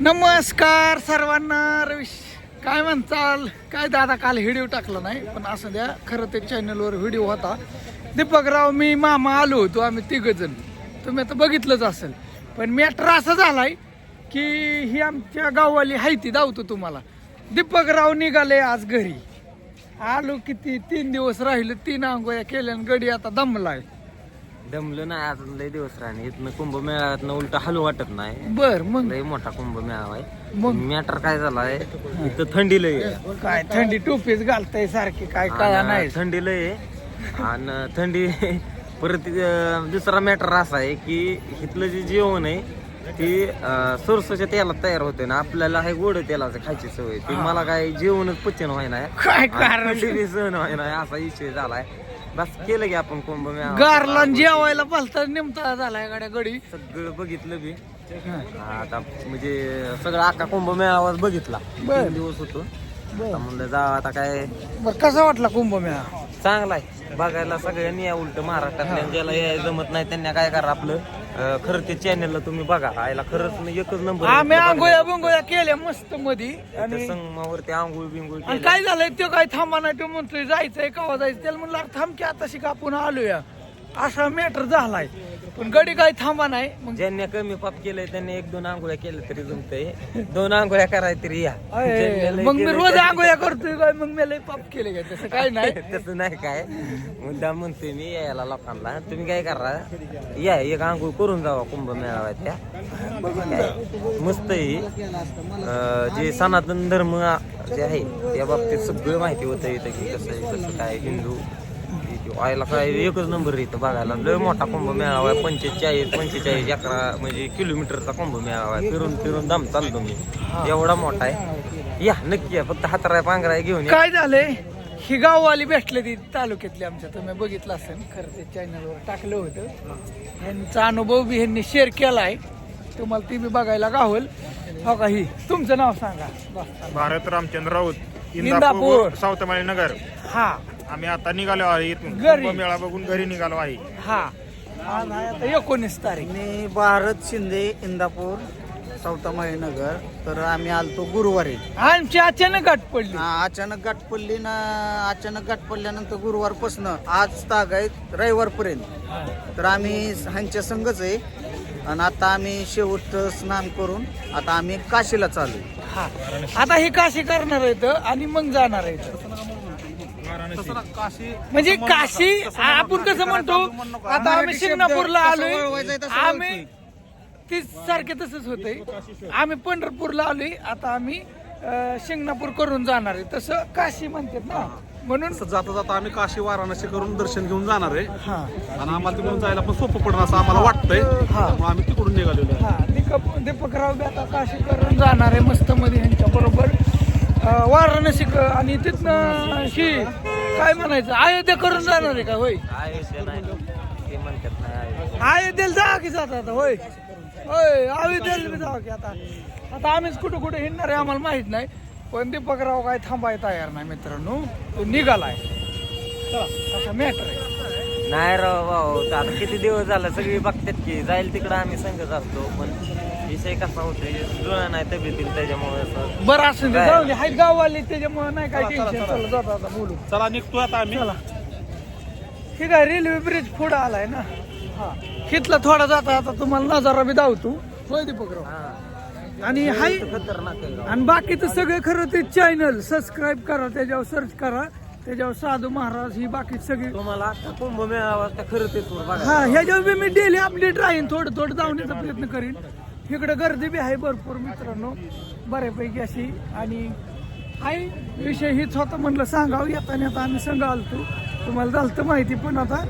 नमस्कार सर्वांना रविश. काय म्हणताल? काय दादा काल व्हिडिओ टाकला नाही पण असं द्या खरं ते चॅनलवर व्हिडिओ होता. दीपकराव मी मामा आलो होतो आम्ही तिघ जण तुम्ही आता बघितलंच असेल. पण मॅटर असा झालाय की ही आमच्या गाववाली हायती धावतो तुम्हाला. दीपकराव निघाले आज घरी. आलो किती? तीन दिवस राहिले तीन आंघोळ्या केल्या गडी आता दमलाय. दमलं नाही अजून लय दिवस राहणे. इथनं कुंभमेळ्यातनं उलट हलू वाटत नाही. बर मग? लय मोठा कुंभमेळा आहे मग? मॅटर काय झालाय इथं थंडी लय आहे. काय थंडी टोपीच घालताय सारखी काय कळा आणि नाही. थंडी लय आहे. आणि थंडी परत अं, दुसरा मॅटर असा आहे की इथलं जे जेवण आहे ती सरसोच्या तेलात तयार होते ना आपल्याला हे गोड तेलाचं खायची सवय ती मला काय जेवणच पचन व्हायना काय कारण? थंडी बी सहन व्हायना असा विषय झालाय. बस केलं की आपण कुंभमेळा गारला जेवायला पालता नेमता झालाय गाड्या गडी सगळं बघितलं बी आता म्हणजे सगळं आका कुंभमेळावाच बघितला. बर. तीन दिवस होतो. आता म्हणलं जा आता काय? बर कसा वाटला कुंभमेळा चांगला आहे. बघायला सगळ्यांनी या उलट महाराष्ट्रातल्या ज्याला जमत नाही त्यांनी काय करा आपलं? खरं ते चॅनलला तुम्ही बघा. आयला खरंच एकच नंबर. आम्ही आंघोळ्या बिंगोळ्या केल्या मस्त मध्ये त्या आणि संगमावरती आंघोळ बिंघोळ आणि. काय झालंय तो काय थांबा नाही तो म्हणतोय जायचंय कवा जायचं? त्याला म्हणलं थांब की आता शिका आपण आलोया. असा मॅटर झालाय. पण गडी काय थांबा नाही. मग ज्यांनी कमी पाप केलंय त्यांनी एक दोन आंघोळ्या केल्या तरी जमतंय. दोन आंघोळ्या कराय तरी या. अय, ज्यांनी लय मग मी केलंय रोज त्यांनी- आंघोळ्या करतोय काय? मग मी लय पाप केले काय? तसं काय नाही. तसं नाही काय. मुद्दा म्हणतोय मी यायला लोकांना. तुम्ही काय करा? या एक आंघोळ करून जावा कुंभ मेळावा त्या. काय? मस्त आहे अं, जे सनातन धर्म जे आहे त्या बाबतीत सगळं माहिती होतं इथं की कसं आहे कसं काय हिंदू. व्हायला काय एकच नंबर इथं बघायला लय मोठा कुंभ मेळावा आहे पंचेचाळीस पंचेचाळीस अकरा म्हणजे किलोमीटरचा कुंभ मेळावा आहे फिरून फिरून दम चालतो मी. एवढा मोठा आहे. या नक्की या. फक्त हातराय पांघराय घेऊन काय झालंय? ही गाववाली भेटले ती तालुक्यातली आमच्या. तुम्ही बघितलं असेल. खरं ते चॅनलवर टाकलं होतं. यांचा अनुभव बी ह्यांनी शेअर केलाय. तुम्हाला ती बी बघायला गावल. हो का ही? तुमचं नाव सांगा. भारत रामचंद्र राऊत इंदापूर. इंदापूर सावतमाळी नगर. हा. आम्ही आता निघालो आहे इथून. घरी. मेळा बघून घरी निघालो आहे. हा. आज आहे आता एकोणीस तारीख. मी भारत शिंदे इंदापूर चौथामाळी नगर. तर आम्ही आलतो गुरुवारी. आमची अचानक गाठ पडली. अचानक गाठ पडली ना अचानक गाठ पडल्यानंतर गुरुवारपासनं आज ताग आहेत रविवारपर्यंत. तर आम्ही ह्यांच्या संघच आहे. आणि आता आम्ही शेवट स्नान करून आता आम्ही काशीला चालू आहे. हा. आता हे काशी करणार आहेत आणि मग जाणार आहेत. म्हणजे काशी आपण कसं म्हणतो आता आम्ही शिंगणापूरला आलोय. आम्ही ती सारखे तसंच होतंय. आम्ही पंढरपूरला आलोय. आता आम्ही शिंगणापूर करून जाणार आहे. तसं काशी म्हणतात ना. म्हणून जाता जाता आम्ही काशी वाराणसी करून दर्शन घेऊन जाणार आहे. हा. आणि आम्हाला तिकडून जायला पण सोपं पडणार असं आम्हाला वाटतंय. हा. आम्ही तिकडून निघालेलो आहे. हा. दीपक दीपकराव आता काशी करून जाणार आहे मस्त मध्ये यांच्या बरोबर वाराणसी आणि तिथनं ही काय म्हणायचं? अयोध्या करून जाणार आहे का? होय. आयुष्य नाही. ते म्हणतात नाही आयुष्य. अयोध्येला जा की जाता आता? होय. होय अयोध्येला बी जाऊ की आता. आता आम्हीच कुठं कुठं हिंडणार आहे आम्हाला माहीत नाही. पण दीपकराव काय थांबाय तयार नाही मित्रांनो. तो निघालाय. चला असा मॅटर आहे. नाही राव भाऊ आता किती दिवस झाला सगळी बघतात की जाईल तिकडं आम्ही संगत असतो पण विषय कसा होतोय? जुळा नाही तब्येतील त्याच्यामुळे असं. बरं असं काय? जाऊ दे हाय गाववाले त्याच्यामुळे नाही काय टेन्शन चला जाता आता बोलू. चला निघतोय आता आम्ही. चला. ठीक आहे रेल्वे ब्रिज पुढे आलाय ना? हा. थोडा जाता आता तुम्हाला नजारा बी दावतो. होय दीपकराव? आणि हाय खतरनाक आहे राव. आणि बाकीचं सगळं खरं ते चॅनल सबस्क्राईब करा त्याच्यावर सर्च करा. त्याच्यावर साधू महाराज ही बाकी सगळी तुम्हाला आता कुंभ मेळावा आता खरं ते हा ह्याच्यावर बी मी डेली अपडेट राहीन. थोडं थोडं जाण्याचा प्रयत्न करीन. इकडे गर्दी बी आहे भरपूर मित्रांनो बऱ्यापैकी अशी. आणि हाय विषय हीच होता म्हणलं सांगावं येताना आता आम्ही संघ आलतो. तुम्हाला झालं माहिती पण आता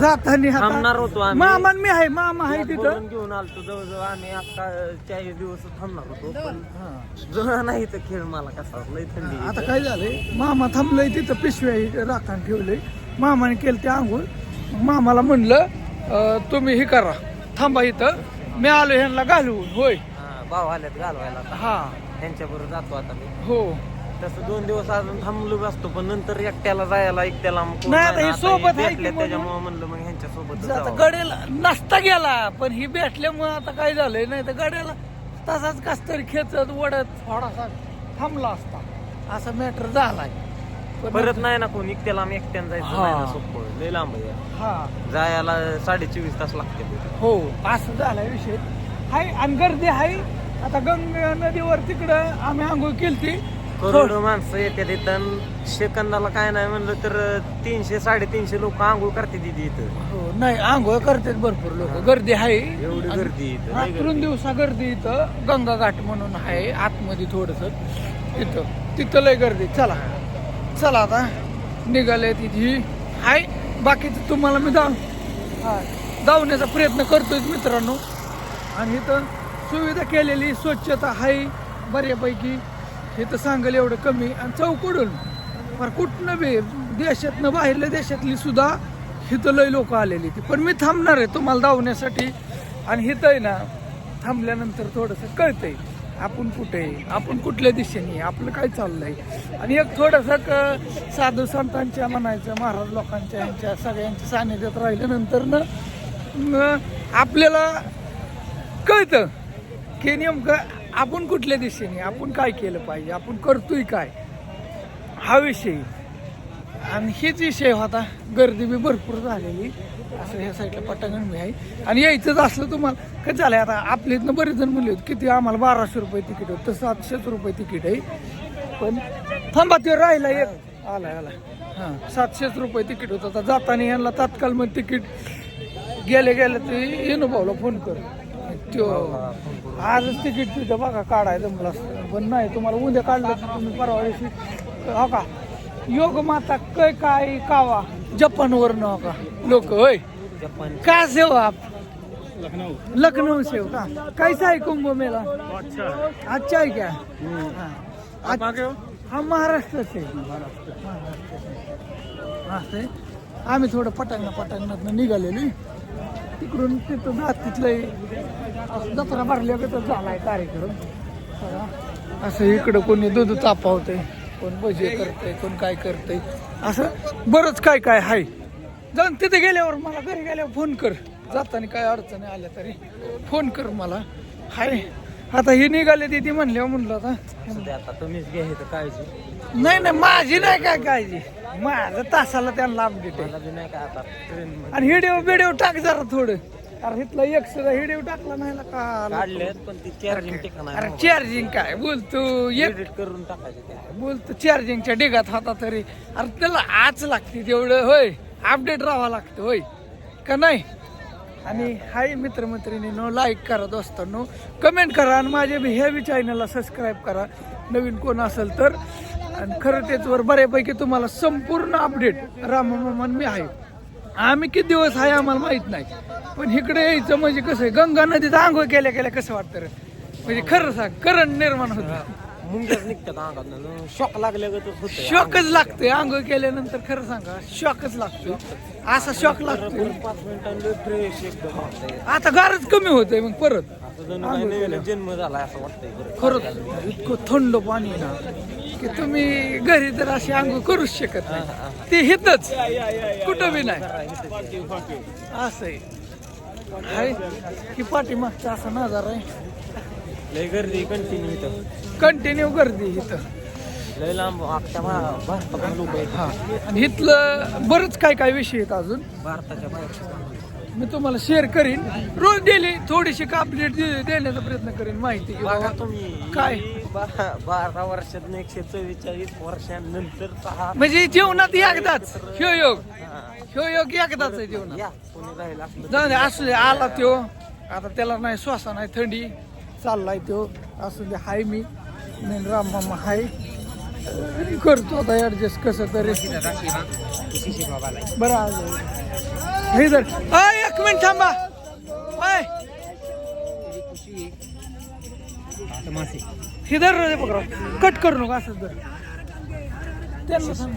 जाताना थांबणार होतो आता आम्ही. मामा आणि मी आहे मामा आहे तिथं. बोलून घेऊन आलतो जवळजवळ आम्ही आता चाळीस दिवस थांबणार होतो पण जुळा नाही तर खेळ मला कसा लय थंडी आहे. आता काय झालंय मामा थांबलंय तिथं पिशव्या राखण ठेवलंय. मामाने केलं ते आंघोळ. मग मामाला म्हणलं अं, तुम्ही हे करा थांबा इथं. मी आलो ह्यांना घालवून होय हा, भाव आल्यात घालवायला आता. हा त्यांच्याबरोबर जातो आता मी हो तसं दोन दिवस अजून थांबलो असतो पण नंतर एकट्याला जायला एकट्याला मग कोण नाही, आता हे. सोबत आहे की. त्याच्यामुळे म्हणलं मग ह्यांच्या सोबत आता गड्याला नसता गेला पण ही भेटल्यामुळे आता काय झालंय नाही तर गड्याला तसाच कस तरी खेचत ओढत थोडासा थांबला असता असा मॅटर झालाय परत नाही ना कोणी त्याला आम्ही एकट्यानं जायचं. नाही ना सोपं. लय लांब आहे हा. जायला साडे चोवीस तास लागते हो असं झालाय विषय. हाय आणि गर्दी आहे आता गंगा नदीवर तिकडं आम्ही आंघोळ केलती. करोडो माणसं येते तिथं सेकंदाला काय नाही म्हणलं तर तीनशे साडेतीनशे लोक आंघोळ करते तिथे इथं. हो नाही आंघोळ करतात भरपूर लोक. गर्दी आहे एवढी गर्दी इथं लय रात्रून. दिवसा गर्दी इथं. गंगा घाट म्हणून आहे आतमध्ये थोडस. तिथं तिथं लय गर्दी. चला. चला आता. निघाले तिथे हाय बाकीचं तुम्हाला मी हा धावण्याचा प्रयत्न करतोय मित्रांनो. आणि इथं सुविधा केलेली स्वच्छता आहे बऱ्यापैकी. इथं सांगेल एवढं कमी आणि चौकडून. पर कुठनं बी देशातनं बाहेरल्या देशातली सुद्धा इथं लय लोक आलेली ती पण मी थांबणार आहे तुम्हाला धावण्यासाठी आणि इथं आहे ना थांबल्यानंतर थोडंसं कळतंय. आपण कुठे? आहे, आपण कुठल्या दिशेने? आपलं काय चाललंय? आणि एक थोडंसं क- साधू संतांच्या म्हणायचं महाराज लोकांच्या यांच्या सगळ्यांच्या सानिध्यात राहिल्यानंतर ना आपल्याला कळतं की नेमकं आपण कुठल्या दिशेने आपण काय केलं पाहिजे आपण करतोय काय? हा विषय. आणि हेच विषय होता. गर्दी बी भरपूर झालेली. असं ह्या साईडला पटांगण बी आहे. आणि यायचंच असलं तुम्हाला कसं झालं आता आपल्या इथनं बरेच जण म्हणले होते किती आम्हाला बाराशे रुपये तिकीट होतं तर सातशेच रुपये तिकीट आहे. पण थांबा ते राहिला एक. आलाय आलाय. हां सातशेच रुपये तिकीट होतं. आता जाताना यांना तात्काळ मग तिकीट गेले गेले ते येणं भाऊला फोन कर. त्यो आजच तिकीट तुझं बघा काढाय जमलं असतं. पण नाही तुम्हाला उद्या काढलं तर तुम्ही परवा दिवशी हो का? योग माता काय काय कावा. जपानवर न का? लोक होय. का सेव? आप लखनऊ से हो का? कैसा है कुंभ मेला? अच्छा है. क्या हाँ. आज- हम महाराष्ट्र से हा आम्ही थोडं पटांगणा पटांगणात निघालेली. तिकडून तिथं जात तिथलं जत्रा भरल्या तर झालाय कार्यक्रम. असं इकडं कोणी दूध तापावतंय कोण भजे करतंय कोण काय करतंय. असं? बरंच काय काय आहे जाऊन तिथे गेल्यावर मला घरी गेल्यावर फोन कर. जाताना काय अडचणी आल्या तरी फोन कर मला. हाय. आता ही निघाले ती ती म्हणल्यावर म्हणलं आता. आता तुम्हीच घ्या इथं काळजी. नाही नाही माझी नाही काय काळजी? माझं तासाला त्यांना आता ट्रेन आणि हिडिओ बिडिओ टाक जरा थोडं. अरे इथला एक सुद्धा हिडिओ टाकला नाही ना का काढलेत पण ती चार्जिंग अरे चार्जिंग काय? बोलतो एक एडिट करून टाकायचे ते. बोलतो चार्जिंगच्या डिगात होता तरी. अरे त्याला आज लागते तेवढं होय. अपडेट राहावं लागतं होय. का नाही? आणि हाय मित्रमैत्रिणींनो लाईक करा दोस्तांनो. कमेंट करा आणि माझ्या बी ह्या बी चॅनलला सबस्क्राईब करा. नवीन कोण असेल तर. आणि खरं त्याचवर बऱ्यापैकी तुम्हाला संपूर्ण अपडेट राममन मी आहे. आम्ही किती दिवस आहे आम्हाला माहीत नाही. पण इकडे यायचं म्हणजे कसं आहे गंगा नदीत आंघोळ केल्या केल्या कसं वाटतं रे? म्हणजे खरं सांग करंट निर्माण होतं. मुंग्याच निघतात अंगात शॉक होतं शॉकच लागतोय. आंघोळ केल्यानंतर खरं सांगा शॉकच लागतोय. असा शॉक लागतोय. पाच मिनिटांनी फ्रेश एकदम. आता गारच कमी होतंय मग परत. असं जणू काही नवीन जन्म झालाय असं वाटतंय. खरंच इतकं थंड पाणी आहे ना. की तुम्ही घरी तर अशी आंघोळ करूच शकत नाही. ते हितच. कुठं बी नाही. असं आहे की पाठीमागचा असा नजारा आहे. लय गर्दी कंटिन्यू इथं. कंटिन्यू गर्दी इथं. लय लांब लोक आहेत हा. आणि इथलं बरंच काय काय विषय आहेत अजून? भारताच्या बाहेर मी तुम्हाला शेअर करीन. रोज डेली थोडीशी अपडेट देण्याचा प्रयत्न करीन. माहिती की काय? बा- बारा वर्षात एकशे चव्वेचाळीस वर्षांनंतर सहा म्हणजे जीवनात एकदाच. ह्यो योग. ह्यो योग एकदाच आहे जीवनात. या कोणी राहिला असलं जाऊ दे असू दे आला त्यो. आता त्याला नाही श्वासा नाही थंडी चाललाय त्यो. असू दे हाय मी. मी राम मामा हाय. करतो आता ऍडजस्ट कसं तरी. बरं आलं. हे जर अय, एक मिनिट थांबा. अय. हे धर रे पकड। कट करू नका असं धर त्यांना सांग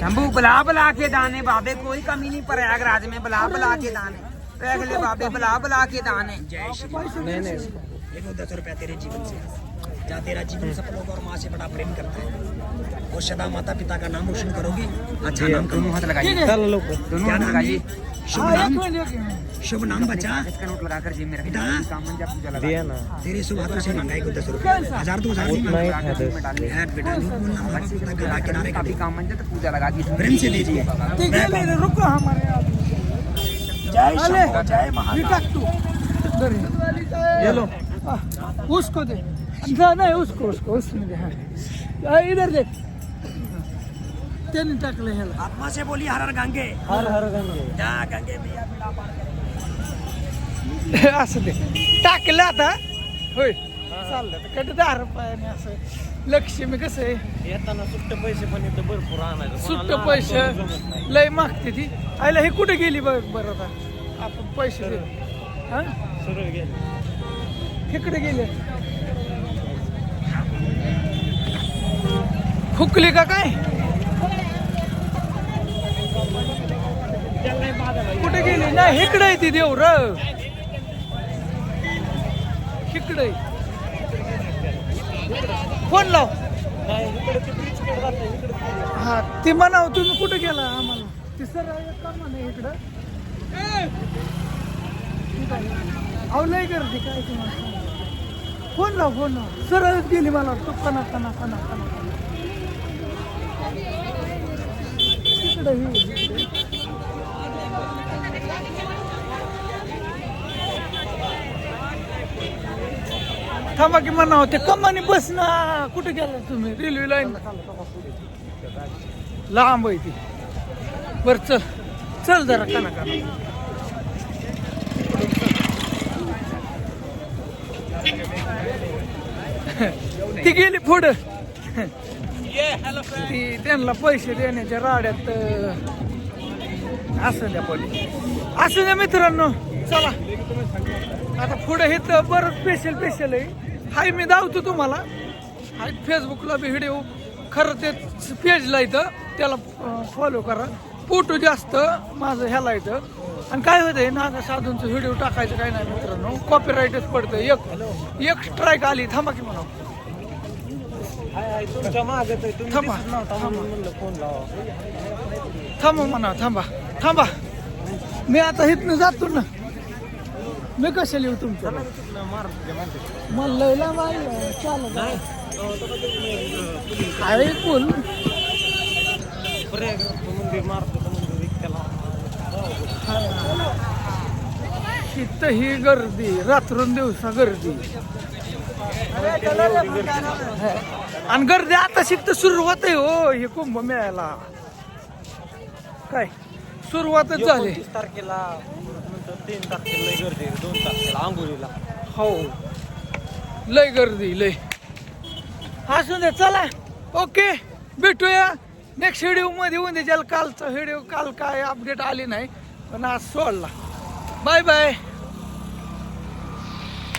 शंभू बुला बुला के दाने बाबे कोई कमी नहीं प्रयागराज में बुला बुला के दाने। प्रयागले बाबे बुला बुला के दाने। नाही नाही। जहाँ तेरा जीवन सफल होगा और माँ से बड़ा प्रेम करता है। और सदा माता पिता का नाम रोशन करोगे। अच्छा नाम दोनों हाथ लगाइए। ठीक है। दोनों क्या हाथ नाम लगाइए। शुभ हाँ, एक नाम? मिनट, एक मिनट। शुभ नाम बचा इसका नोट लगाकर जेब में रखिए। बेटा। काम बन जाए पूजा लगा दिया ना। तेरे शुभ हाथों से मंगाई को दस रुपये हजार दो हजार नहीं उतना ही मांगा था जेब में डालिए हैट बेटा झूठ बोलना माँ बाप को गला किनारे कर अभी दे काम बन जाए तो पूजा लगा दीजिए। प्रेम से दीजिए। ठीक है ले, ले, रुको हमारे यहाँ। जय अले, शंभो जय ये महाकाल। टाक तू। दरी ये लो। उसको दे। ना, नहीं उसको उसको उसमें दे। हाँ। हाँ, इधर देख त्याने टाकलं ह्याला. आत्मा से बोली हर हर गंगे. हर हर गंगे. जा गंगे मैया बिना पार असं दे टाकलं आता. होय. चाललं तर कडे दहा रुपयाने असं. लक्ष्मी कसं आहे? येताना सुट्ट पैसे पण इथं भरपूर आणायचं. सुट्ट कोणाला पैसे. आणायचं जमत नाही. लय मागते ती. आईला हे कुठे गेली बघ बरं आता? आपण पैसे दे. हा? सरळ गेले. इकडे गेले. फुकली का काय? कुठे गेली? नाही इकडे आहे ती देव र इकडे फोन लाव. हा ती म्हणाव तुम्ही कुठे गेला आम्हाला? तिसर सर का म्हणा इकडं. अहो लय गर्दी काय तुम्हाला फोन लाव फोन लाव. सरळच गेली मला तो कना कना कना कना तिकडे ही. थांबा की म्हणा होते कमानी बस ना. कुठे गेला तुम्ही? रेल्वे लाईन लांब आहे ती. बर चल. चल जरा कना कना ती गेली पुढं. ती त्यांना पैसे देण्याच्या राड्यात असं द्या पण. असं द्या मित्रांनो चला. आता पुढे हे तर बरं स्पेशल स्पेशल आहे. हाय मी धावतो तुम्हाला. हाय फेसबुकला बी व्हिडिओ खरं ते पेजला इथं त्याला फॉलो करा. फोटो जास्त माझं ह्याला इथं. आणि काय होतंय नागा साधूंचं व्हिडिओ टाकायचं काय नाही मित्रांनो. कॉपीराईटच पडतं एक एक स्ट्राईक आली. थांबा की म्हणा. थांबा, थांबा. थांबा म्हणा थांबा. थांबा. मी आता इथनं जातो ना. मी कशाला येऊ तुमचं मला लयला माहिती चालत आहे पूल तिथं ही गर्दी रात्रून दिवसा गर्दी. आणि गर्दी आता शिकत सुरुवात आहे हो हे कुंभ मिळायला. काय? सुरुवातच झाली. एकोणतीस तारखेला नंतर तीन तारखेला लय गर्दी आहे, दोन तारखेला आंघोळीला. हो. लय गर्दी लय. असू दे चला. ओके भेटूया. नेक्स्ट व्हिडिओमध्ये येऊन द्याल कालचा व्हिडिओ काल काय अपडेट आली नाही पण आज सोडला. Bye bye